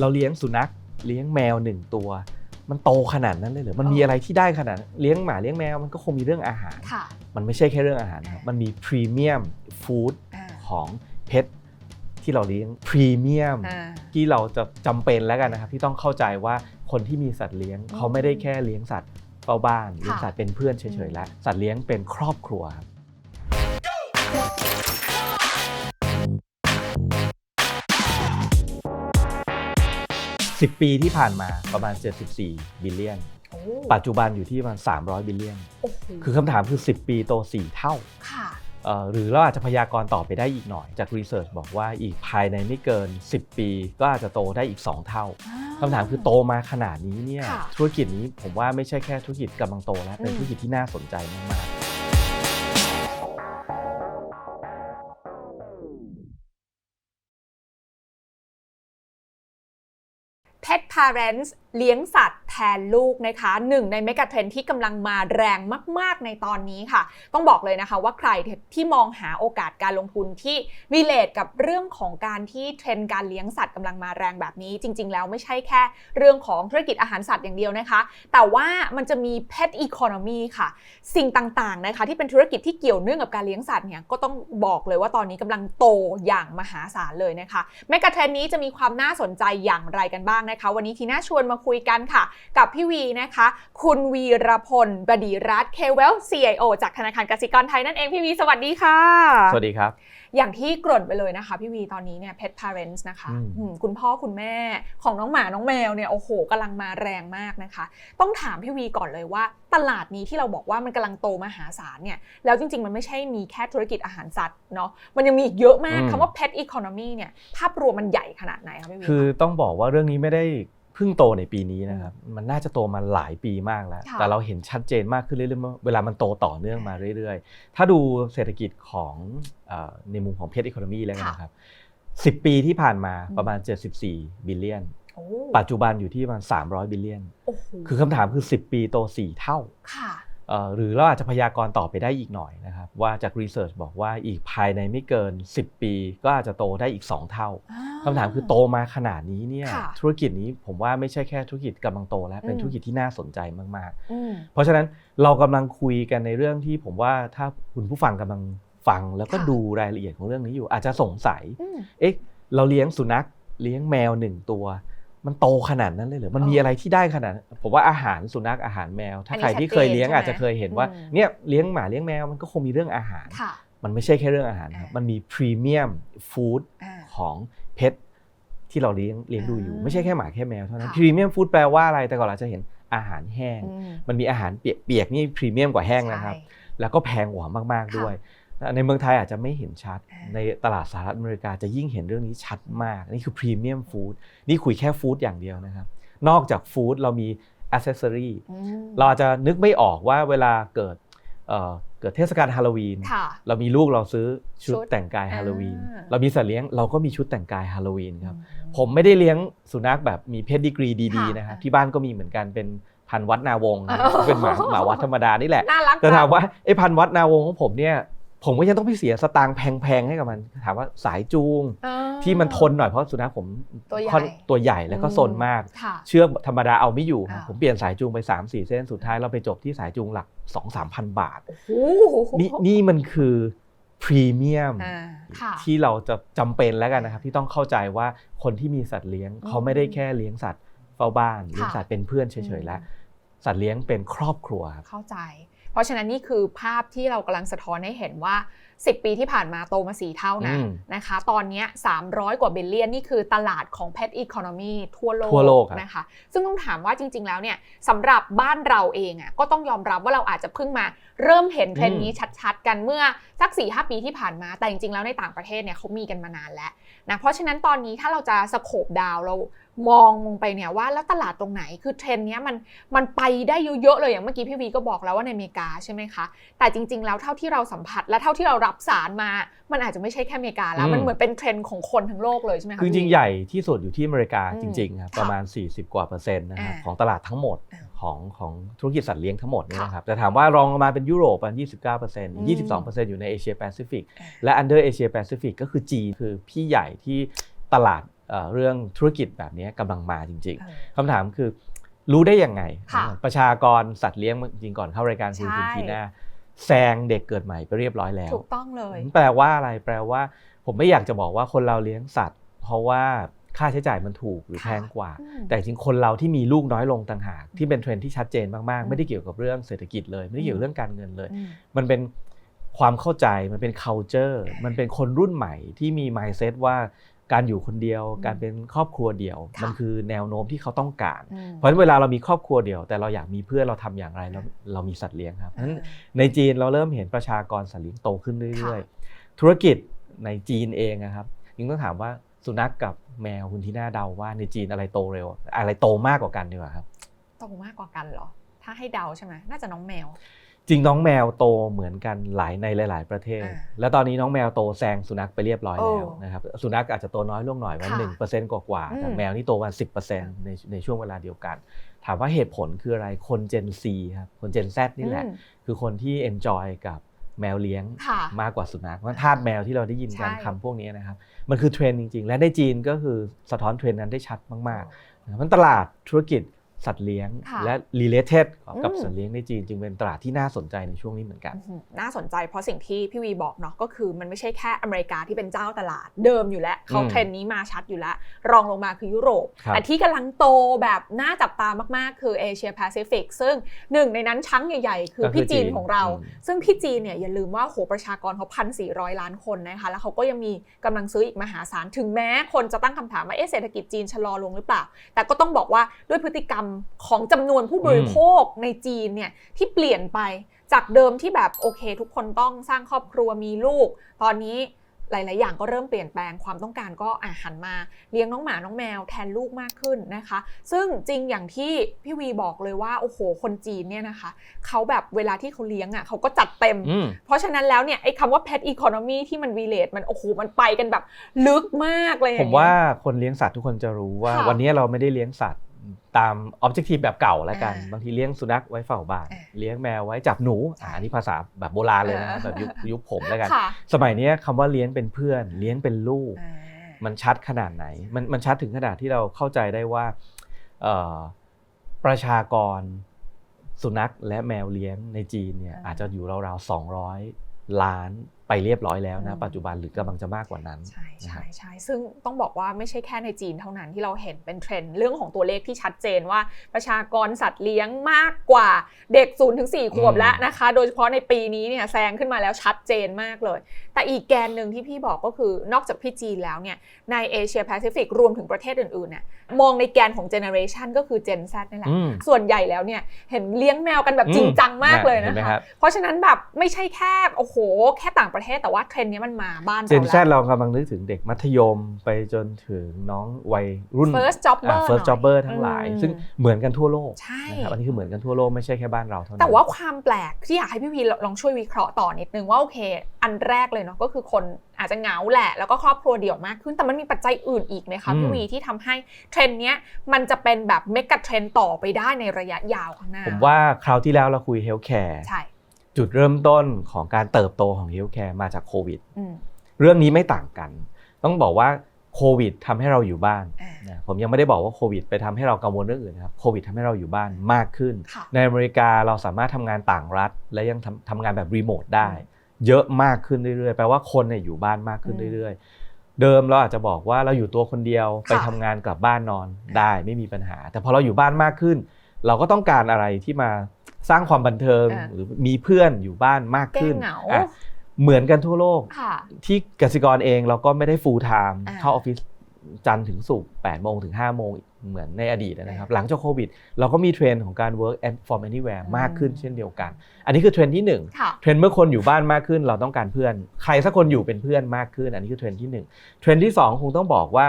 เราเลี้ยงสุนัขเลี้ยงแมวหนึ่งตัว มันโตขนาดนั้นเลยเหรอมันมีอะไรที่ได้ขนาดนั้นเลี้ยงหมาเลี้ยงแมวมันก็คงมีเรื่องอาหารค่ะมันไม่ใช่แค่เรื่องอาหารนะครับมันมีพรีเมียมฟู้ดอ่าของเพชที่เราเลี้ยงพรีเมียมอ่าที่เราจะจำเป็นแล้วกันนะครับที่ต้องเข้าใจว่าคนที่มีสัตว์เลี้ยงอืมเขาไม่ได้แค่เลี้ยงสัตว์เฝ้าบ้านเลี้ยงค่ะสัตว์เป็นเพื่อนเฉยๆแล้วสัตว์เลี้ยงเป็นครอบครัวครับ สิบปีที่ผ่านมาประมาณ 74 บิลเลียนโอ้ปัจจุบันอยู่ที่ประมาณ 300 บิลเลียนโอ้โหคือคำถามคือ 10 ปีโต 4 เท่าค่ะเอ่อหรือเราอาจจะพยากรณ์ต่อไปได้อีกหน่อย จากรีเสิร์ชบอกว่าอีกภายในไม่เกิน 10 ปี ก็อาจจะโตได้อีก 2 เท่าคำถามคือโตมาขนาดนี้เนี่ยค่ะธุรกิจนี้ผมว่าไม่ใช่แค่ธุรกิจกำลังโตแล้วเป็นอืมธุรกิจที่น่าสนใจมาก Pet Parents เลี้ยงสัตว์แทนลูกนะคะหนึ่งในเมกะเทรนที่กำลังมาแรงมาก ๆ ในตอนนี้ค่ะ ต้องบอกเลยนะคะว่าใครที่มองหาโอกาสการลงทุนที่วิเลตกับเรื่องของการที่เทรนการเลี้ยงสัตว์กำลังมาแรงแบบนี้ จริง ๆ แล้วไม่ใช่แค่เรื่องของธุรกิจอาหารสัตว์อย่างเดียวนะคะ แต่ว่ามันจะมี Pet Economy ค่ะ สิ่งต่าง ๆ นะคะที่เป็นธุรกิจที่เกี่ยวเนื่องกับการเลี้ยงสัตว์เนี่ยก็ต้องบอกเลยว่าตอนนี้กำลังโตอย่างมหาศาลเลยนะคะเมกะเทรนนี้จะมีความน่าสนใจอย่างไรกันบ้างนะคะวันนี้ทีน่าชวนมาคุยกันค่ะ กับพี่วีนะคะ คุณวีรพลบดีรัตน์เคเวล CIO จากธนาคารกสิกรไทยนั่นเองพี่วีสวัสดีค่ะๆสวัสดีครับ อย่างที่เกริ่นไปเลยนะคะ พี่วีตอนนี้เนี่ย Pet Parents นะคะอืมอืมคุณพ่อคุณแม่ของน้องหมาน้องแมวเนี่ยโอ้โหกำลังมาแรงมากนะคะ ต้องถามพี่วีก่อนเลยว่า ตลาดนี้ที่เราบอกว่ามันกำลังโตมหาศาลเนี่ยแล้วจริง ๆ มันไม่ใช่มีแค่ธุรกิจอาหารสัตว์เนาะมันยังมีอีกเยอะมากอืม คำว่า Pet Economy เนี่ยภาพรวมมันใหญ่ขนาดไหนคะพี่วี คือต้องบอกว่าเรื่องนี้ไม่ได้เพิ่งโตในปีนี้นะครับมันน่าจะโตมาหลายปีมากแล้วค่ะแต่เราเห็นชัดเจนมากขึ้นเรื่อยๆว่าเวลามันโตต่อเนื่องมาเรื่อย ๆ ถ้าดูเศรษฐกิจของเออในมุมของเพชรอีโคโนมีแล้วกันนะครับ10ปีที่ผ่านมาประมาณ 74 บิลเลียนโอ้ปัจจุบันอยู่ที่ประมาณ 300 บิลเลียนโอ้โหคือคำถามคือ 10 ปีโต 4 เท่าค่ะเอ่อ หรือเราอาจจะพยากรณ์ต่อไปได้อีกหน่อยนะครับว่าจากรีเสิร์ชบอกว่าอีกภายในไม่เกิน 10 ปี ก็อาจจะโตได้อีก 2 เท่าคำถามคือโตมาขนาดนี้เนี่ยค่ะธุรกิจนี้ผมว่าไม่ใช่แค่ธุรกิจกำลังโตแล้วเป็นอืมธุรกิจที่น่าสนใจมากอืมๆเพราะฉะนั้นเรากำลังคุยกันในเรื่องที่ผมว่าถ้าคุณผู้ฟังกำลังฟังแล้วก็ค่ะดูรายละเอียดของเรื่องนี้อยู่อาจจะสงสัยอืมเอ๊ะเราเลี้ยงสุนัขเลี้ยงแมวหนึ่งตัว มันโตขนาดนั้นเลยเหรอมันมีเออออะไรที่ได้ขนาดนั้นผมว่าอาหารสุนัขอาหารแมว ถ้าอันนี้ใครที่เคยเลี้ยงชัดเจนอาจจะเคยเห็นว่าใช่ไหมเนี่ยเลี้ยงหมาเลี้ยงแมวมันก็คงมีเรื่องอาหารค่ะมันไม่ใช่แค่เรื่องอาหารครับอ่ามัมันมีพรีเมียมฟู้ดอ่าของเพชที่เราเลี้ยงเลี้ยงดูอยู่อ่าไม่ใช่แค่หมาแค่แมวเท่านั้นค่ะพรีเมียมฟู้ดแปลว่าอะไรแต่ก่อนเราจะเห็นอาหารแห้งอืมมันมีอาหารเปียกๆนี่พรีเมียมกว่าแห้งนะครับใช่แล้วก็แพงกว่ามากๆด้วย ในเมืองไทยอาจจะไม่เห็นชัดอ่าในตลาดสหรัฐอเมริกาจะยิ่งเห็นเรื่องนี้ชัดมาก นี่คือพรีเมียมฟู้ดนี่คุยแค่ฟู้ดอย่างเดียวนะครับ นอกจากฟู้ดเรามีอ c เซสซอรีอืมเราอาจจะนึกไม่ออกว่าเวลาเกิดเอ่อเกิดเทศกาลฮาโลวีนค่ะเรามีลูกเราซื้อชุดชุดแต่งกายฮาโลวีนอ่าเรามีสัตว์เลี้ยงเราก็มีชุดแต่งกายฮาโลวีนครับอืผมไม่ได้เลี้ยงสุนัขแบบมีเพศดีกรีดีๆค่ะนะครับที่บ้านก็มีเหมือนกันเป็นพันธุ์วัดนาวงศ์นะอ๋อเป็นหมาหมาวัดธรรมดานี่แหละน่ารักแต่ถามจังว่าไอ้พันธุ์วัดนาวงศ์ของผมเนี่ย ผมก็ยังต้องไปเสียสตางค์แพงๆให้กับมัน ถามว่าสายจูงอ่าที่มันทนหน่อยเพราะสุนัขผมตัวใหญ่ค่อนตัวใหญ่แล้วก็ซนมากค่ะเชือกธรรมดาเอาไม่อยู่ครับอ่าผมเปลี่ยนสายจูงไป3 4เส้นสุดท้ายเราไปจบที่สายจูงหลัก2 3พันบาทโอ้โหนี่นี่มันคือพรีเมียมอ่าค่ะที่เราจะจำเป็นแล้วกันนะครับ ที่ต้องเข้าใจว่าคนที่มีสัตว์เลี้ยงอืมเขาไม่ได้แค่เลี้ยงสัตว์เฝ้าบ้านเลี้ยงค่ะสัตว์เป็นเพื่อนเฉยๆแล้วสัตว์เลี้ยงเป็นครอบครัวครับเข้าใจเพ ราะฉะนั้นนี่คือภาพที่เรากำลังสะท้อนให้เห็นว่า 10 ปีที่ผ่านมาโตมา4เท่านะอืมนะคะ ตอนเนี้ย300 กว่าบิลเลียน นี่คือตลาดของ Pet Economy ทั่วโลกทั่วโลกครับนะคะ ซึ่งต้องถามว่าจริง ๆ แล้วเนี่ยสำหรับบ้านเราเองอะก็ต้องยอมรับว่าเราอาจจะเพิ่งมาเริ่มเห็นเทรนด์นี้ชัดๆ กันเมื่อสัก4-5ปีที่ผ่านมา แต่จริง ๆ แล้วในต่างประเทศเนี่ยเขามีกันมานานแล้วนะ เพราะฉะนั้นตอนนี้ถ้าเราจะสโคบดาวเรามองลงไปเนี่ยว่าแล้วตลาดตรงไหนคือเทรนด์เนี้ยมันมันไปได้เยอะๆเลยอย่างเมื่อกี้พี่วีก็บอกแล้วว่าในอเมริกาใช่ไหมคะ แต่จริง ๆ แล้วเท่าที่เราสัมผัสและเท่าที่เรารับสารมา มันอาจจะไม่ใช่แค่อเมริกาแล้วอืมมันเหมือนเป็นเทรนด์ของคนทั้งโลกเลยใช่ไหมคะคือจริงพี่ๆใหญ่ที่สุดอยู่ที่อเมริกาอืมจริงๆครับค่ะประมาณ 40 กว่าเปอร์เซ็นต์นะครับอ่าของตลาดทั้งหมดอ่าของของธุรกิจสัตว์เลี้ยงทั้งหมดเนี่ยค่ะนะครับแต่ถามว่ารองลงมาเป็นยุโรปประมาณ29%เปอร์เซ็นต์อืม22เปอร์เซ็นต์อยู่ในเอเชียแปซิฟิกอ่าและ under เอเชียแปซิฟิกก็คือจีนคือพี่ใหญ่ที่ตลาดเอ่อเรื่องธุรกิจแบบนี้กำลังมาจริงเออๆคำถามคือรู้ได้ยังไงค่ะประชากรสัตว์เลี้ยงจริงก่อนเข้ารายการคุณใช่คุณทีน่า แซงเด็กเกิดใหม่ไปเรียบร้อยแล้ว ถูกต้องเลย แปลว่าอะไรแปลว่า ผมไม่อยากจะบอกว่าคนเราเลี้ยงสัตว์ เพราะว่าค่าใช้จ่ายมันถูกหรือค่ะแพงกว่าอืมแต่จริงๆคนเราที่มีลูกน้อยลงต่างหากที่เป็นเทรนด์ที่ชัดเจนมากอืมๆไม่ได้เกี่ยวกับเรื่องเศรษฐกิจเลย ไม่ได้เกี่ยวกับเรื่องการเงินเลยอืมมันเป็นความเข้าใจมันเป็น culture มันเป็นคนรุ่นใหม่ที่มี mindset ว่า การอยู่คนเดียวอืมการเป็นครอบครัวเดียวค่ะมันคือแนวโน้มที่เขาต้องการอืมเพราะฉะนั้นเวลาเรามีครอบครัวเดียว แต่เราอยากมีเพื่อนเราทำอย่างไรเราเรามีสัตว์เลี้ยงครับเพราะฉะนั้นในจีนเราเริ่มเห็นประชากรสัตว์เลี้ยงโตขึ้นเรื่อยๆ ธุรกิจในจีนเองนะครับยิ่งต้องถามว่าสุนัขกับแมวคุณที่น่าเดาว่าในจีนอะไรโตเร็ว อะไรโตมากกว่ากันดีกว่าครับโตมากกว่ากันเหรอ ถ้าให้เดาใช่ไหมน่าจะน้องแมว จริงน้องแมวโตเหมือนกันหลายในหลาย ๆ ประเทศอ่าแล้วตอนนี้น้องแมวโตแซงสุนัขไปเรียบร้อยโอ้แล้วนะครับสุนัขอาจจะโตน้อยลงหน่อยวันค่ะหนึ่งเปอร์เซ็นต์กว่าๆแต่อืมแมวนี่โตวันสิบเปอร์เซ็นต์ในในช่วงเวลาเดียวกัน ถามว่าเหตุผลคืออะไรคน Gen Z ครับคน Gen Z นี่แหละอืมคือคนที่ enjoy กับแมวเลี้ยงค่ะมากกว่าสุนัขเพราะทาสแมวที่เราได้ยินกันใช่คำพวกนี้นะครับมันคือเทรนด์จริง ๆ และในจีนก็คือสะท้อนเทรนด์นั้นได้ชัดมากๆนะครับมันตลาดธุรกิจ สัตว์เลี้ยง ค่ะและ related กับอืม สัตว์เลี้ยงในจีน จึงเป็นตลาดที่น่าสนใจในช่วงนี้เหมือนกัน อื้อหือน่าสนใจเพราะสิ่งที่พี่วีบอกเนาะก็คือมันไม่ใช่แค่อเมริกาที่เป็นเจ้าตลาดเดิมอยู่แล้ว เขาอืมเทรนด์นี้มาชัดอยู่แล้ว รองลงมาคือยุโรป ครับ แต่ที่กำลังโตแบบน่าจับตามากๆ คือเอเชียแปซิฟิกซึ่งหนึ่งในนั้นชั้งใหญ่ๆ คือก็คือพี่จีนจีนของเราอืมซึ่งพี่จีนเนี่ยอย่าลืมว่าโหประชากรเขาพันสี่ร้อยล้านคนนะคะแล้วเขาก็ยังมีกำลังซื้ออีกมหาศาล ถึงแม้คนจะตั้งคำถามว่าเอ๊ะเศรษฐกิจจีนชะลอลงหรือเปล่า แต่ก็ต้องบอกว่าด้วยพฤติกรรมของจำนวนผู้บริโภคในจีนเนี่ยที่เปลี่ยนไปจากเดิมที่แบบโอเค ทุกคนต้องสร้างครอบครัวมีลูก ตอนนี้หลาย ๆ อย่างก็เริ่มเปลี่ยนแปลงความต้องการก็อะหันมาเลี้ยงน้องหมาน้องแมวแทนลูกมากขึ้นนะคะ ซึ่งจริงอย่างที่พี่วีบอกเลยว่าโอ้โหคนจีนเนี่ยนะคะเขาแบบเวลาที่เขาเลี้ยงอะเขาก็จัดเต็มอืมเพราะฉะนั้นแล้วเนี่ยไอ้คำว่า pet economy ที่มัน relate มันโอ้โหมันไปกันแบบลึกมากเลยอย่ผงมเงี้ยว่าคนเลี้ยงสัตว์ทุกคนจะรู้ว่าค่ะวันนี้เราไม่ได้เลี้ยงสัตว์ ตาม objective แบบเก่าแล้วกันอ่าบางทีเลี้ยงสุนัขไว้เฝ้าบ้านอ่าเลี้ยงแมวไว้จับหนูใช่อ่าอันนี้ภาษาแบบโบราณเลยนะอ่าแบบยุคยุคผมแล้วกันค่ะสมัยนี้คำว่าเลี้ยงเป็นเพื่อน เลี้ยงเป็นลูกอ่ามันชัดขนาดไหน มันมันชัดถึงขนาดที่เราเข้าใจได้ว่าเอ่อประชากรสุนัขและแมวเลี้ยงในจีนเนี่ยอ่าอาจจะอยู่ราวๆ200 ล้าน ไปเรียบร้อยแล้วนะอืมปัจจุบันหรือกำลังจะมากกว่านั้นใช่นะคใช่รับใช่ซึ่งต้องบอกว่าไม่ใช่แค่ในจีนเท่านั้นที่เราเห็นเป็นเทรนด์เรื่องของตัวเลขที่ชัดเจนว่าประชากรสัตว์เลี้ยงมากกว่าเด็ก0ูนถึงสขวบอืมแล้วนะคะ โดยเฉพาะในปีนี้เนี่ยแซงขึ้นมาแล้วชัดเจนมากเลย แต่อีกแกนหนึ่งที่พี่บอกก็คือนอกจากพี่จีนแล้วเนี่ยในเอเชียแปซิฟิกรวมถึงประเทศอื่นๆเนี่ยมองในแกนของเจเนอเรชันก็คือ Gen Z นี่แหละอืมส่วนใหญ่แล้วเนี่ยเห็นเลี้ยงแมวกันแบบจริงจังมากเลยเห็นะนไหมคะครับเพราะฉะนั้นแบบไม่ใช่แค่โอ้โหแค่ต่างประเทศแต่ว่าเทรนด์เนี้ยมันมาบ้านเจเรานแล้วแซเรากำลังนึกถึงเด็กมัธยมไปจนถึงน้องวัยรุ่น first jobber อ่า first หน่อย jobber ทั้งหลายอืมซึ่งเหมือนกันทั่วโลกใช่นะครับอันนี้คือเหมือนกันทั่วโลกไม่ใช่แค่บ้านเราเท่านั้นแต่ว่าความแปลกที่อยากให้พี่วีลองช่วยวิเคราะห์ต่อนิดนึงว่าโอเค อันแรกเลยเนาะก็คือคนอาจจะเหงาแหละ แล้วก็ครอบครัวเดี่ยวมากขึ้นแต่มันมีปัจจัยอื่นอีกไหมคะอืมพี่วีที่ทำให้เทรนด์เนี้ยมันจะเป็นแบบเมกะเทรนด์ต่อไปได้ในระยะยาวข้างหน้าผมว่าคราวที่แล้วเราคุยเฮลท์แคร์ใช่ จุดเริ่มต้นของการเติบโตของเฮลท์แคร์มาจากโควิดอืมเรื่องนี้ไม่ต่างกัน ต้องบอกว่าโควิดทำให้เราอยู่บ้านอ่านะผมยังไม่ได้บอกว่าโควิด ไปทำให้เรากังวลเรื่องอื่นนะครับโควิดทำให้เราอยู่บ้านมากขึ้นค่ะในอเมริกาเราสามารถทำงานต่างรัฐ และยังทำทำงานแบบรีโมทได้อืมเยอะมากขึ้นเรื่อยๆแปลว่าคนเนี่ยอยู่บ้านมากขึ้นอืมเรื่อยๆ เดิมเราอาจจะบอกว่าเราอยู่ตัวคนเดียวไปค่ะทำงานกลับบ้านนอนได้ไม่มีปัญหา แต่พอเราอยู่บ้านมากขึ้น เราก็ต้องการอะไรที่มา สร้างความบันเทิงอ่าหรือมีเพื่อนอยู่บ้านมากขึ้นแก้เหงาอะเหมือนกันทั่วโลกค่ะที่กสิกรเองเราก็ไม่ได้ full time อ่าเข้าออฟฟิศจันทร์ถึงศุกร์8โมงถึง5โมงเหมือนในอดีตนะครับอ่าหลังจากโควิด เราก็มีเทรนด์ของการ work and from anywhere อืมมากขึ้นเช่นเดียวกัน อันนี้คือเทรนด์ที่หนึ่งค่ะเทรนด์เมื่อคนอยู่บ้านมากขึ้น เราต้องการเพื่อน ใครสักคนอยู่เป็นเพื่อนมากขึ้น อันนี้คือเทรนด์ที่หนึ่งเทรนด์ที่สองคงต้องบอกว่า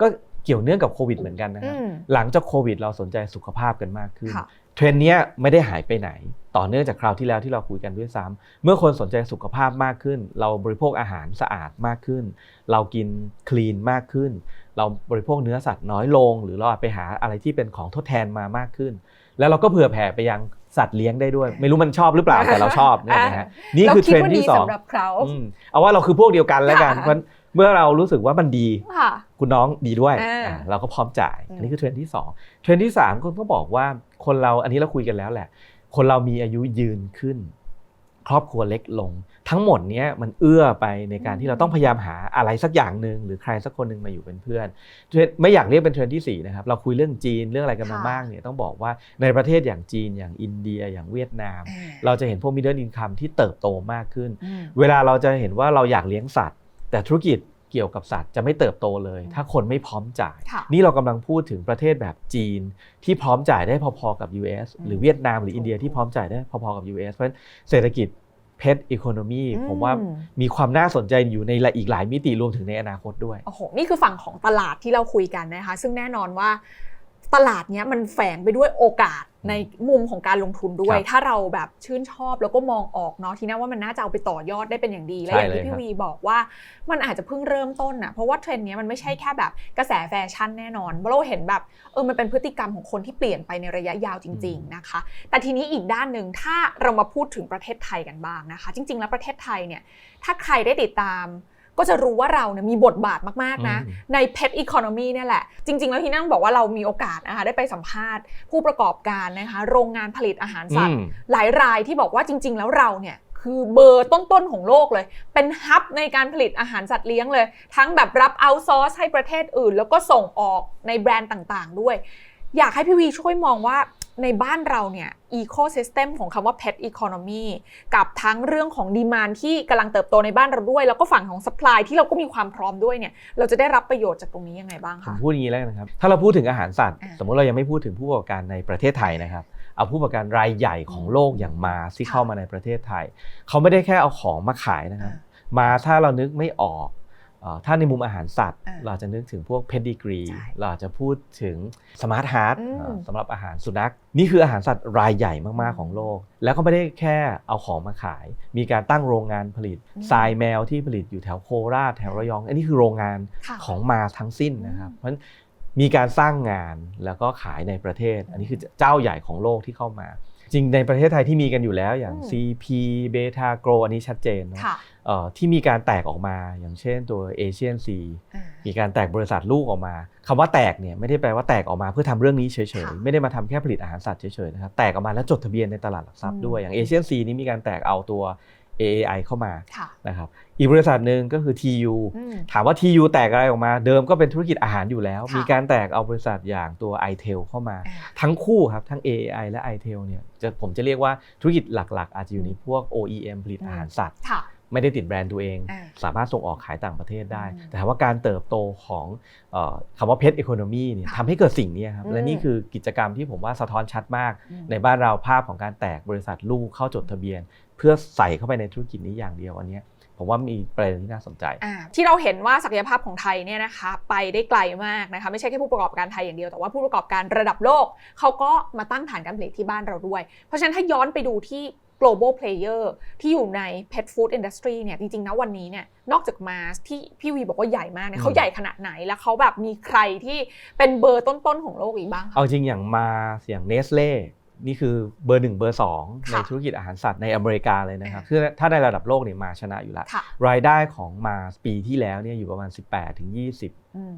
ก็เกี่ยวเนื่องกับโควิดเหมือนกันนะครับอืมหลังจากโควิด เราสนใจสุขภาพกันมากขึ้นค่ะ เทรนด์เนี้ยไม่ได้หายไปไหน ต่อเนื่องจากคราวที่แล้วที่เราคุยกันด้วยซ้ำเมื่อคนสนใจสุขภาพมากขึ้น เราบริโภคอาหารสะอาดมากขึ้น เรากินคลีนมากขึ้น เราบริโภคเนื้อสัตว์น้อยลง หรือเราอาจไปหาอะไรที่เป็นของทดแทนมามากขึ้น แล้วเราก็เผื่อแผ่ไปยังสัตว์เลี้ยงได้ด้วย ไม่รู้มันชอบหรือเปล่าแต่เราชอบเนี่ยนะฮะนี่คือเทรนด์ที่สองเราคิดว่าดีสำหรับเขาอืมเอาว่าเราคือพวกเดียวกันแล้วกันค่ะเพราะ เมื่อเรารู้สึกว่ามันดีค่ะคุณน้องดีด้วยอ่าอ่าเราก็พร้อมจ่ายอืมอันนี้คือเทรนด์ที่2เทรนด์ที่3ก็ต้องบอกว่าคนเราอันนี้เราคุยกันแล้วแหละ คนเรามีอายุยืนขึ้น ครอบครัวเล็กลง ทั้งหมดเนี้ยมันเอื้อไปในการที่เราต้องพยายามหาอะไรสักอย่างหนึ่งหรือใครสักคนหนึ่งมาอยู่เป็นเพื่อนเทรนด์ไม่อยากเรียกเป็นเทรนด์ที่สี่นะครับเราคุยเรื่องจีนเรื่องอะไรกันมาค่ะบ้างเนี่ยต้องบอกว่าในประเทศอย่างจีนอย่างอินเดียอย่างเวียดนามอ่าเราจะเห็นพวก middle income ที่เติบโตมากขึ้นอืมเวลาเราจะเห็นว่าเราอยากเลี้ยงสัตว์ แต่ธุรกิจเกี่ยวกับสัตว์จะไม่เติบโตเลยอืมถ้าคนไม่พร้อมจ่ายค่ะนี่เรากำลังพูดถึงประเทศแบบจีนที่พร้อมจ่ายได้พอๆกับ US อืมหรือเวียดนามหรืออินเดียที่พร้อมจ่ายได้พอๆกับ US เพราะฉะนั้นเศรษฐกิจเพชรอีโคโนมีผมว่าอืมมีความน่าสนใจอยู่ในอีกหลายมิติรวมถึงในอนาคตด้วย โอ้โห นี่คือฝั่งของตลาดที่เราคุยกันนะคะ ซึ่งแน่นอนว่า ตลาดเนี้ยมันแฝงไปด้วยโอกาสในมุมของการลงทุนด้วยครับถ้าเราแบบชื่นชอบแล้วก็มองออกเนาะทีน่าว่ามันน่าจะเอาไปต่อยอดได้เป็นอย่างดี และใช่อย่างที่เลยพี่ครับวีบอกว่ามันอาจจะเพิ่งเริ่มต้นอะเพราะว่าเทรนด์เนี้ยมันไม่ใช่แค่แบบกระแสแฟชั่นแน่นอนเพราะเราเห็นแบบเออมันเป็นพฤติกรรมของคนที่เปลี่ยนไปในระยะยาวจริง ๆนะคะ แต่ทีนี้อีกด้านหนึ่งถ้าเรามาพูดถึงประเทศไทยกันบ้างนะคะ จริง ๆ แล้วประเทศไทยเนี่ยถ้าใครได้ติดตาม ก็จะรู้ว่าเราเนี่ยมีบทบาทมากๆนะอืมในเพ t อีโคโนมีเนี่ยแหละ จริง ๆ แล้วที่นั่งบอกว่าเรามีโอกาสนะคะได้ไปสัมภาษณ์ ผู้ประกอบการนะคะโรงงานผลิตอาหารสัตว์อืมหลายรายที่บอกว่าจริง ๆ แล้วเราเนี่ยคือเบอร์ต้นๆของโลกเลย เป็นฮับในการผลิตอาหารสัตว์เลี้ยงเลย ทั้งแบบรับเอาซอร์สให้ประเทศอื่น แล้วก็ส่งออกในแบรนด์ต่างๆ ด้วย อยากให้พี่วีช่วยมองว่า ในบ้านเราเนี่ยอีโค y ิสเต็มของคำว่า pet economy กับทั้งเรื่องของดีมานที่กำลังเติบโตในบ้านเราด้วย แล้วก็ฝั่งของ supply ที่เราก็มีความพร้อมด้วยเนี่ยเราจะได้รับประโยชน์จากตรงนี้ยังไงบ้างผมพูดอย่างนี้แล้วกันะครับ ถ้าเราพูดถึงอาหารสัตว์ สมมติเรายังไม่พูดถึงผู้ประกอบการในประเทศไทยนะครับเอาผู้ประกอบการรายใหญ่ของโลกอย่างมาที่เข้ามาในประเทศไทย เขาไม่ได้แค่เอาของมาขายนะครับมาถ้าเรานึกไม่ออก ถ้าในมุมอาหารสัตว์อ่าเราจะนึกถึงพวกเพดิกรีใช่เราอาจจะพูดถึงสมาร์ทฮาร์ดอืมสำหรับอาหารสุนัข นี่คืออาหารสัตว์รายใหญ่มาก ๆ ของโลก แล้วก็ไม่ได้แค่เอาของมาขาย มีการตั้งโรงงานผลิตอืมทรายแมวที่ผลิตอยู่แถวโคราชแถวระยอง อันนี้คือโรงงานค่ะของมาทั้งสิ้นนะครับอืมเพราะฉะนั้นมีการสร้างงานแล้วก็ขายในประเทศ อันนี้คือเจ้าใหญ่ของโลกที่เข้ามา จริงในประเทศไทยที่มีกันอยู่แล้วอย่างอืม CP Beta Grow อันนี้ชัดเจนเนอะค่ะเอ่อ ที่มีการแตกออกมาอย่างเช่นตัว Asian C อ่ามีการแตกบริษัทลูกออกมาคำว่าแตกเนี่ยไม่ได้แปลว่าแตกออกมาเพื่อทำเรื่องนี้เฉยค่ะๆไม่ได้มาทำแค่ผลิตอาหารสัตว์เฉยๆนะครับแตกออกมาแล้วจดทะเบียนในตลาดหลักทรัพย์ด้วยอืมอย่าง Asian C นี้มีการแตกเอาตัว AAI เข้ามาค่ะนะครับอีกบริษัทหนึ่งก็คือ TU อืมถามว่า TU แตกอะไรออกมา เดิมก็เป็นธุรกิจอาหารอยู่แล้วค่ะมีการแตกเอาบริษัทอย่างตัว iTel เข้ามาอ่าทั้งคู่ครับ ทั้ง AAI และ iTel เนี่ยจะผมจะเรียกว่าธุรกิจหลักๆ อาจจะอยู่ในพวก OEM ผลิตอาหารสัตว์ค่ะ ไม่ได้ติดแบรนด์ตัวเอง อ่าสามารถส่งออกขายต่างประเทศได้ อืมแต่ถามว่าการเติบโตของเออคำว่าเพชรอีโคโนมีเนี่ยค่ะทำให้เกิดสิ่งนี้ครับ อืม และนี่คือกิจกรรมที่ผมว่าสะท้อนชัดมากอืมในบ้านเราภาพของการแตกบริษัทลูกเข้าจดทะเบียน เพื่อใส่เข้าไปในธุรกิจนี้อย่างเดียวอันเนี้ยผมว่ามีประเด็นที่น่าสนใจ อ่าที่เราเห็นว่าศักยภาพของไทยเนี่ยนะคะไปได้ไกลมากนะคะไม่ใช่แค่ผู้ประกอบการไทยอย่างเดียวแต่ว่าผู้ประกอบการระดับโลกเขาก็มาตั้งฐานการผลิตที่บ้านเราด้วย เพราะฉะนั้นถ้าย้อนไปดูที่ global player ที่อยู่ใน pet food industry เนี่ยจริงๆนะวันนี้เนี่ยนอกจากมาที่พี่วีบอกว่าใหญ่มากเนี่ยอืมเขาใหญ่ขนาดไหนแล้วเขาแบบมีใครที่เป็นเบอร์ต้นๆของโลกอีกบ้างคะเอาจริงอย่างมาอย่างเนสเล่นี่คือเบอร์หนึ่งเบอร์สองในค่ะธุรกิจอาหารสัตว์ในอเมริกาเลยนะครับอ่าคือถ้าในระดับโลกเนี่ยมาชนะอยู่แล้วค่ะรายได้ของมาปีที่แล้วเนี่ยอยู่ประมาณ 18ถึง20อืม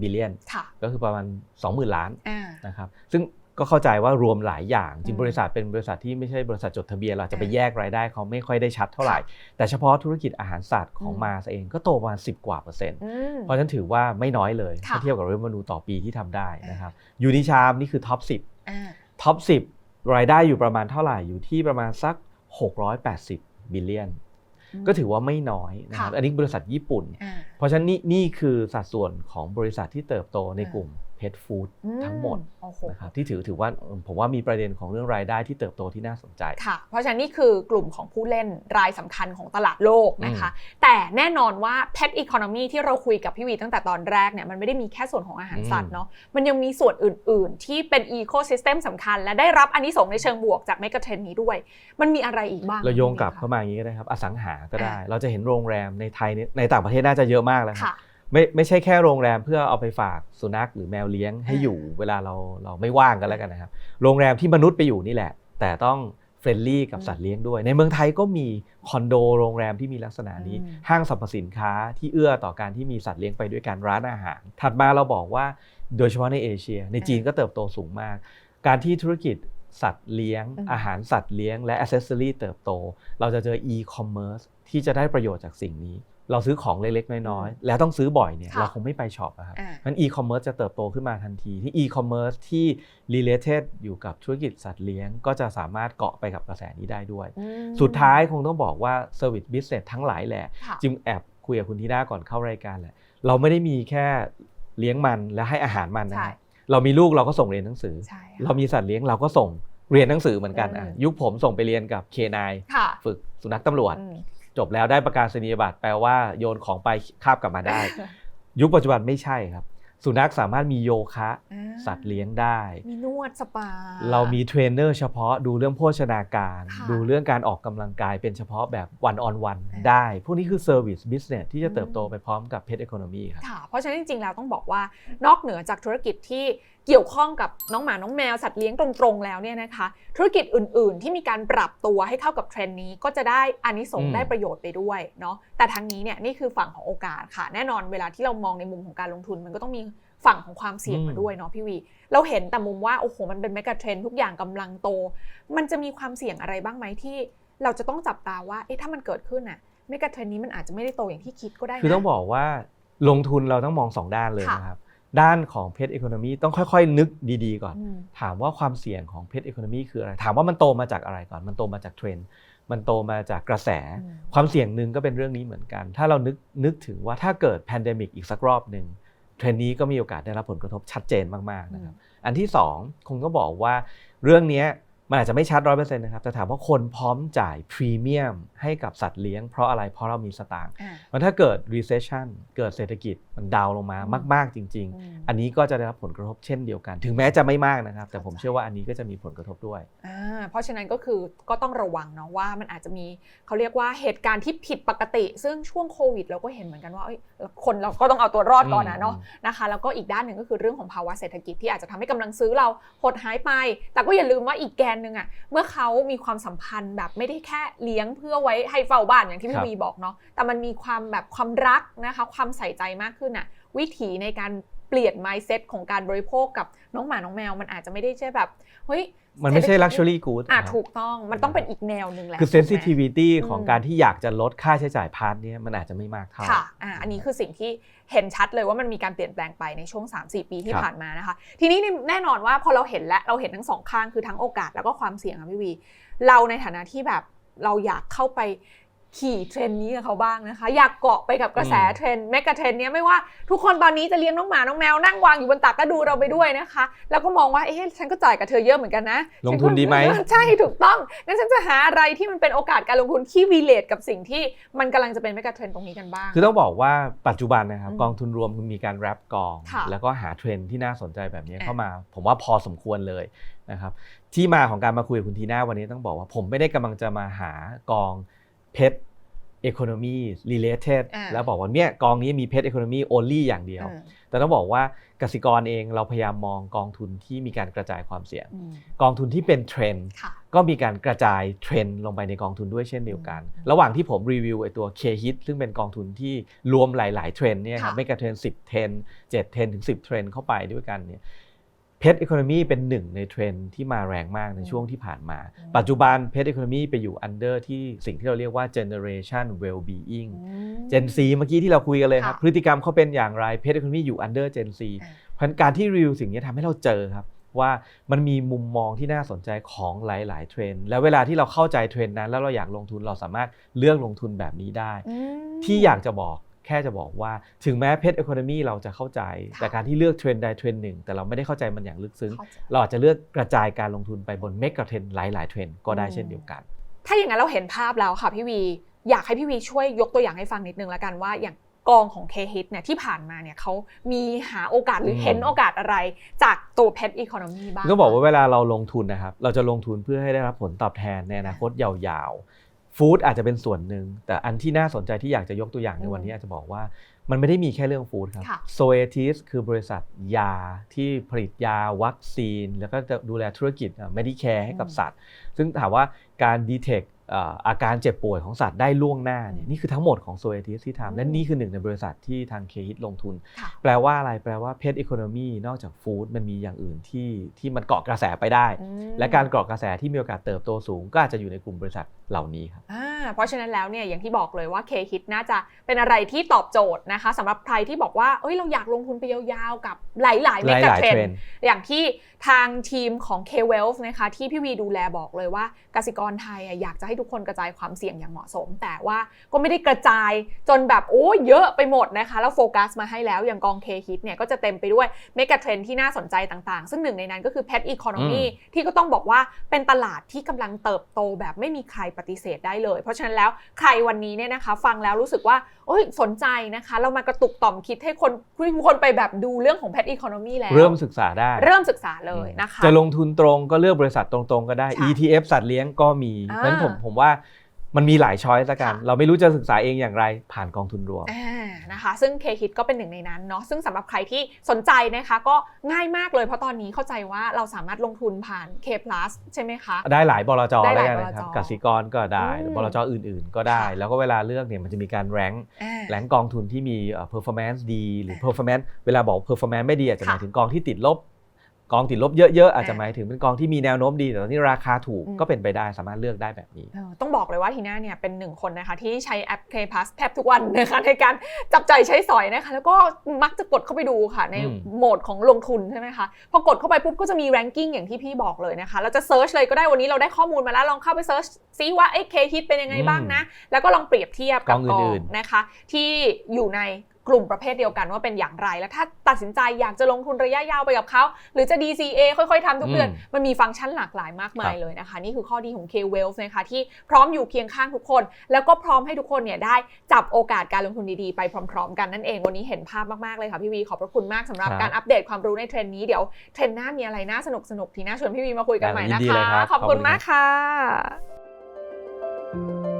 บิลเลียนค่ะก็คือประมาณ 20,000 ล้านอ่านะครับซึ่ง ก็เข้าใจว่ารวมหลายอย่าง จริอืงมบริษัทเป็นบริษัทที่ไม่ใช่บริษัทจดทะเบียนเราจะไปอ่าแยกรายได้เขาไม่ค่อยได้ชัดเท่าไหร่ แต่เฉพาะธุรกิจอาหารสัตว์ของอืมมาเองก็โตประมาณ10 กว่าเปอร์เซ็นต์อืมเพราะฉะนั้นถือว่าไม่น้อยเลยค่ะถ้าเทียบกับเรเวนูต่อปีที่ทำได้นะครับยูนิชามนี่คือท็อป10อ่าท็อป10 รายได้อยู่ประมาณเท่าไหร่อยู่ที่ประมาณสัก 680บิลเลียนก็ถือว่าไม่น้อยนะครับค่ะอันนี้บริษัทญี่ปุ่นอ่าเพราะฉะนั้นนี่นี่คือสัดส่วนของบริษัทที่เติบโตในอ่ากลุ่ม เพ t ฟู้ดอืทั้งหมดโอ้โหนะครับที่ถือถือว่าผมว่ามีประเด็นของเรื่องรายได้ที่เติบโตที่น่าสนใจค่ะ เพราะฉะนั้นนี่คือกลุ่มของผู้เล่นรายสำคัญของตลาดโลกนะคะแต่แน่นอนว่า pet economy ที่เราคุยกับพี่วีตั้งแต่ตอนแรกเนี่ยมันไม่ได้มีแค่ส่วนของอาหารสัตว์เนาะมันยังมีส่วนอื่น ๆ ที่เป็น ecosystem สำคัญ และได้รับอันนี้ส่งส์ในเชิงบวกจาก mega trend นี้ด้วย มันมีอะไรอีกบ้างเราโยงกลับคะเข้ามาอย่างนี้ก็ได้ครับอสังหาก็ได้อ่าเราจะเห็นโรงแรมในไทยเนี่ยในต่างประเทศน่าจะเยอะมากแล้วครับค่ะ ไม่ไม่ใช่แค่โรงแรมเพื่อเอาไปฝากสุนัขหรือแมวเลี้ยงให้อ่าอยู่เวลาเราเราไม่ว่างกันแล้วกันนะครับ โรงแรมที่มนุษย์ไปอยู่นี่แหละ แต่ต้องเฟรนลี่กับสัตว์เลี้ยงด้วย ในเมืองไทยก็มีคอนโดโรงแรมที่มีลักษณะนี้อืมห้างสรรพสินค้าที่เอื้อต่อการที่มีสัตว์เลี้ยงไปด้วยกันร้านอาหาร ถัดมาเราบอกว่าโดยเฉพาะในเอเชีย ในจีนก็เติบโตสูงมาก การที่ธุรกิจสัตว์เลี้ยงอืมอาหารสัตว์เลี้ยง และอ c เซสซอรีเติบโต เราจะเจออีคอมเมิร์ซที่จะได้ประโยชน์จากสิ่งนี้ เราซื้อของเล็กๆ น้อยๆ แล้วต้องซื้อบ่อยเนี่ย ค่ะเราคงไม่ไปช็อปอะครับอ่ามันอีคอมเมิร์ซจะเติบโตขึ้นมาทันที ที่อีคอมเมิร์ซที่ related อยู่กับธุรกิจสัตว์เลี้ยง ก็จะสามารถเกาะไปกับกระแสนี้ได้ด้วย อืมสุดท้ายคงต้องบอกว่า Service Business ทั้งหลายแหละ ค่ะ จึงแอบคุยกับคุณทีน่าก่อนเข้ารายการแหละ เราไม่ได้มีแค่เลี้ยงมันและให้อาหารมันนะใช่ครับเรามีลูกเราก็ส่งเรียนหนังสือ ใช่เรามีสัตว์เลี้ยงเราก็ส่งเรียนหนังสือเหมือนกันอะอืม ยุคผมส่งไปเรียนกับเคนายค่ะฝึกสุนัขตำรวจ อืม จบแล้วได้ประกาศนียบัตรแปลว่าโยนของไปคาบกลับมาได้ ยุคปัจจุบันไม่ใช่ครับ สุนัขสามารถมีโยคะอ่าสัตว์เลี้ยงได้ มีนวดสปา เรามีเทรนเนอร์เฉพาะดูเรื่องโภชนาการค่ะดูเรื่องการออกกำลังกายเป็นเฉพาะแบบวันออนวันอ่าได้ พวกนี้คือ Service Business ที่จะเติบโตอืมไปพร้อมกับ Pet Economy ครับค่ะเพราะฉะนั้นจริงๆแล้วต้องบอกว่านอกเหนือจากธุรกิจที่เกี่ยวข้องกับน้องหมาน้องแมวสัตว์เลี้ยงตรงๆแล้วเนี่ยนะคะ ธุรกิจอื่นๆ ที่มีการปรับตัวให้เข้ากับเทรนด์นี้ก็จะได้อานิสงอืส์มได้ประโยชน์ไปด้วยเนาะแต่ทางนี้เนี่ยนี่คือฝั่งของโอกาสค่ะ แน่นอนเวลาที่เรามองในมุมของการลงทุนมันก็ต้องมีฝั่งของความเสี่ยงมาด้วยเนาะพี่วี เราเห็นแต่มุมว่าโอ้โหมันเป็นเมกะเทรนด์ทุกอย่างกำลังโต มันจะมีความเสี่ยงอะไรบ้างไหมที่ เราจะต้องจับตาว่าเอ๊ะถ้ามันเกิดขึ้นอะเมกะเทรนด์นี้มันอาจจะไม่ได้โตอย่างที่คิดก็ได้นะคือต้องบอกว่าลงทุนเราต้องมองสองด้านเลยค่ะนะครับ ด้านของ Pet Economy ต้องค่อยๆ นึกดีๆ ก่อนอืมถามว่าความเสี่ยงของ Pet Economy คืออะไร ถามว่ามันโตมาจากอะไรก่อน มันโตมาจากเทรนด์มันโตมาจากกระแสอืมความเสี่ยงหนึ่งก็เป็นเรื่องนี้เหมือนกัน ถ้าเรานึกนึกถึงว่าถ้าเกิดแพนเดมิกอีกสักรอบหนึ่งเทรนด์นี้ก็มีโอกาสได้รับผลกระทบชัดเจนมากๆนะครับอันที่สองคงก็บอกว่าเรื่องเนี้ยมันอาจจะไม่ชัดร้อยเปอร์เซ็นต์นะครับแต่ถามว่าคนพร้อมจ่ายพรีเมียมให้กับสัตว์เลี้ยงเพราะอะไรเพราะเรามีสตางค์อ่ามันถ้าเกิด recession เกิดเศรษฐกิจมันดาวน์ลงมาอืมมาก ๆจริงอืมๆอันนี้ก็จะได้รับผลกระทบเช่นเดียวกัน ถึงแม้จะไม่มากนะครับ แต่ผมเข้าใจเชื่อว่าอันนี้ก็จะมีผลกระทบด้วยอ่าเพราะฉะนั้นก็คือก็ต้องระวังเนาะว่ามันอาจจะมีเขาเรียกว่าเหตุการณ์ที่ผิดปกติ ซึ่งช่วงโควิด เราก็เห็นเหมือนกันว่าเอ้ยคนเราก็ต้องเอาตัวรอดก่อนนะเนาะนะคะแล้วก็อีกด้านหนึ่งก็คือเรื่องของภาวะเศรษฐกิจที่อาจจะทำให้กำลังซื้อเราหดหายไป แต่ก็อย่าลืมว่าอีกแกนหนึ่งอะเมื่อเขามีความสัมพันธ์แบบไม่ได้แค่เลี้ยงเพื่อไว้ให้เฝ้าบ้านอย่างที่ครัพี่บวีบอกเนาะแต่มันมีความแบบความรักนะคะความใส่ใจมากขึ้นอะวิถีในการเปลี่ยน mindset ของการบริโภคกับน้องหมาน้องแมวมันอาจจะไม่ได้ใช่แบบเฮ้ยมันไม่ใช่ luxury good อะนะครับถูกต้องมันต้องเป็นอีกแนวหนึ่งแหละคือถูกไหม sensitivity อืมของการที่อยากจะลดค่าใช้จ่ายพาร์ทเนี้ยมันอาจจะไม่มากเท่าค่ะอะอันนี้คือสิ่งที่เห็นชัดเลยว่ามันมีการเปลี่ยนแปลงไปในช่วง 3-4 ปีที่ครับผ่านมานะคะ ทีนี้แน่นอนว่าพอเราเห็นและเราเห็นทั้งสองข้างคือทั้งโอกาสแล้วก็ความเสี่ยงค่ะพี่วี เราในฐานะที่แบบเราอยากเข้าไป ขี่เทรนด์นี้กับเขาบ้างนะคะ อยากเกาะไปกับกระแสอืมเทรนด์แมกกาเทรนด์เนี้ยไม่ว่าทุกคนตอนนี้จะเลี้ยงน้องหมา น้องแมว นั่งวางอยู่บนตักก็ดูเราไปด้วยนะคะ แล้วก็มองว่าเอ๊ะฉันก็จ่ายกับเธอเยอะเหมือนกันนะ ลงทุนดีไหม ใช่ถูกต้องงั้นฉันจะหาอะไรที่มันเป็นโอกาสการลงทุนที่วีเลทกับสิ่งที่มันกำลังจะเป็นแมกกาเทรนด์ตรงนี้กันบ้าง คือต้องบอกว่าปัจจุบันนะครับอืมกองทุนรวมมีการแรปกองค่ะแล้วก็หาเทรนด์ที่น่าสนใจแบบนี้อะเข้ามา ผมว่าพอสมควรเลยนะครับที่มาของการมาคุยกับคุณทีน่าวันนี้ต้องบอกว่าผมไม่ได้กำลังจะมาหากอง เพชร economy related อ่าแล้วบอกว่าเนี่ยกองนี้มีเพชร economy only อย่างเดียวอืมแต่ต้องบอกว่ากสิกรเองเราพยายามมองกองทุนที่มีการกระจายความเสี่ยงอืมกองทุนที่เป็นเทรนด์ค่ะก็มีการกระจายเทรนด์ลงไปในกองทุนด้วยเช่นเดียวกันอืมระหว่างที่ผมรีวิวไอตัว K-HIT ซึ่งเป็นกองทุนที่รวมหลาย ๆ เทรนด์เนี่ยครับค่ะไม่กระเทรน10 เทรน7เทรนถึง 10 เทรนเข้าไปด้วยกันเนี่ย เพชรอีโคโนมีเป็นหนึ่งในเทรนด์ที่มาแรงมากในช่วงที่ผ่านมาอืมปัจจุบันเพชรอีโคโนมีไปอยู่ under ที่สิ่งที่เราเรียกว่า generation well-being อืม Gen Z เมื่อกี้ที่เราคุยกันเลยครับค่ะพฤติกรรมเขาเป็นอย่างไรเพชรอีโคโนมีอยู่ under Gen Z อ่าเพราะฉะนั้นการที่รีวิวสิ่งนี้ทำให้เราเจอครับว่ามันมีมุมมองที่น่าสนใจของหลาย ๆ เทรนด์แล้วเวลาที่เราเข้าใจเทรนด์นั้น แล้วเราอยากลงทุนเราสามารถเลือกลงทุนแบบนี้ได้อืมที่อยากจะบอก แค่จะบอกว่าถึงแม้เพชรอีโคโนมีเราจะเข้าใจค่ะแต่การที่เลือกเทรนด์ใดเทรนด์หนึ่ง แต่เราไม่ได้เข้าใจมันอย่างลึกซึ้งเข้าใจเราอาจจะเลือกกระจายการลงทุนไปบนเมกะเทรนด์หลาย ๆ เทรนด์ก็ได้อืมเช่นเดียวกัน ถ้าอย่างนั้นเราเห็นภาพแล้วค่ะพี่วี อยากให้พี่วีช่วยยกตัวอย่างให้ฟังนิดนึงแล้วกันว่าอย่างกองของ K-HIT เนี่ยที่ผ่านมาเนี่ยเขามีหาโอกาสหรืออมเห็นโอกาสอะไรจากตัว Pet Economy บ้างก็บอกว่าเวลาเราลงทุนนะครับ เราจะลงทุนเพื่อให้ได้รับผลตอบแทนในอนาคตยาวๆ ฟู้ดอาจจะเป็นส่วนหนึ่ง แต่อันที่น่าสนใจที่อยากจะยกตัวอย่างในวันนี้อาจจะบอกว่ามันไม่ได้มีแค่เรื่องฟู้ดครับค่ะโซเอทิสคือบริษัทยาที่ผลิตยาวัคซีน แล้วก็จะดูแลธุรกิจ Medicare ให้กับอืมสัตว์ ซึ่งถามว่าการดีเทค อาการเจ็บป่วยของสัตว์ได้ล่วงหน้าเนี่ยนี่คือทั้งหมดของโซเอทิสที่ทำและนี่คือหนึ่งในบริษัทที่ทางเคฮิตลงทุนค่ะแปลว่าอะไรแปลว่าเพ t อีโคโนมีนอกจากฟู้ดมันมีอย่างอื่นที่ที่มันเกาะกระแสไปได้อืมและการเกาะกระแสที่มีโอกาสเติบโตสูง ก็อาจจะอยู่ในกลุ่มบริษัทเหล่านี้ครับอ่าเพราะฉะนั้นแล้วเนี่ยอย่างที่บอกเลยว่า K-Hit น่าจะเป็นอะไรที่ตอบโจทย์นะคะสำหรับใครที่บอกว่าเอ้ยเราอยากลงทุนไปยาวๆกับหลายๆหเมกะลายเทๆรเทรนนด์อย่างที่ทางทีมของ K-Wealth นะคะที่พี่วีดูแลบอกเลยว่ากสิกรไทยอะอยากจะให้ทุกคนกระจายความเสี่ยงอย่างเหมาะสม แต่ว่าก็ไม่ได้กระจายจนแบบโอ้เยอะไปหมดนะคะ แล้วโฟกัสมาให้แล้วอย่างกอง K-Hit เนี่ยก็จะเต็มไปด้วยเมกะเทรนที่น่าสนใจต่างๆ ซึ่งหนึ่งในนั้นก็คือ Pet Economy ที่ก็ต้องบอกว่าเป็นตลาดที่กำลังเติบโตแบบไม่มีใครปฏิเสธได้เลย เพราะฉะนั้นแล้วใครวันนี้เนี่ยนะคะ ฟังแล้วรู้สึกว่าโอ้ยสนใจนะคะ เรามากระตุกต่อมคิดให้คนทุกคนไปแบบดูเรื่องของ Pet Economy แล้ว เริ่มศึกษาได้ เริ่มศึกษาเลยนะคะ จะลงทุนตรงก็เลือกบริษัทตรงๆก็ได้ค่ะ ETF สัตว์เลี้ยงก็มีอ่าเพราะฉะนั้นผมผมว่ามันมีหลายช้อยส์ละกันค่ะเราไม่รู้จะศึกษาเองอย่างไรผ่านกองทุนรวมอ่านะคะ ซึ่ง K-Hit ก็เป็นหนึ่งในนั้นเนาะซึ่งสำหรับใครที่สนใจนะคะก็ง่ายมากเลยเพราะตอนนี้เข้าใจว่าเราสามารถลงทุนผ่าน K plus ใช่ไหมคะ ได้หลายบลจได้หแล้วลายกันนะครับบลจกสิกรก็ได้อืมบลจอื่น ๆ ก็ได้ค่ะแล้วก็เวลาเลือกเนี่ยมันจะมีการแรงค์อ่าแรงค์กองทุนที่มีเอ่อ performance ดี หรืออ่า performance เวลาบอก performance ไม่ดีอาจจะหค่ะมายถึงกองที่ติดลบ กองติดลบเยอะๆ อาจจะอ่าหมายถึงเป็นกองที่มีแนวโน้มดี แต่ตอนนี้ราคาถูกอืมก็เป็นไปได้สามารถเลือกได้แบบนี้เออต้องบอกเลยว่าทีน่าเนี่ยเป็นหนึ่งคนนะคะที่ใช้แอป K plus แทบทุกวันนะคะในการจับใจายใช้สอยนะคะแล้วก็มักจะกดเข้าไปดูค่ะ ในอืมโหมดของลงทุนใช่ไหมคะพอกดเข้าไปปุ๊บก็จะมี ranking อย่างที่พี่บอกเลยนะคะเราจะเซิร์ชเลยก็ได้วันนี้เราได้ข้อมูลมาแล้วลองเข้าไปเซิร์ชซิว่าเอ้เคฮิตเป็นยังไงบ้างนะแล้วก็ลองเปรียบเทียบกับกองกองอื่นๆนะคะที่อยู่ใน กลุ่มประเภทเดียวกันว่าเป็นอย่างไร แล้วถ้าตัดสินใจอยากจะลงทุนระยะยาวไปกับเขา หรือจะ DCA ค่อยๆทำทุกเดือนอืมมันมีฟังก์ชันหลากหลายมากมายครับเลยนะคะ นี่คือข้อดีของ K Wealth นะคะที่พร้อมอยู่เคียงข้างทุกคน แล้วก็พร้อมให้ทุกคนเนี่ยได้จับโอกาสการลงทุนดีๆ ไปพร้อมๆ กันนั่นเองวันนี้เห็นภาพมากๆเลยค่ะพี่วีขอบพระคุณมากสำหรับครับการอัปเดตความรู้ในเทรนด์นี้เดี๋ยวเทรนด์หน้ามีอะไรน่าสนุกๆที่น่าชวนพี่วีมาคุยกันใหม่ยินะนดีคะเลยครับขอบคุณขอบคุณมากค่ะ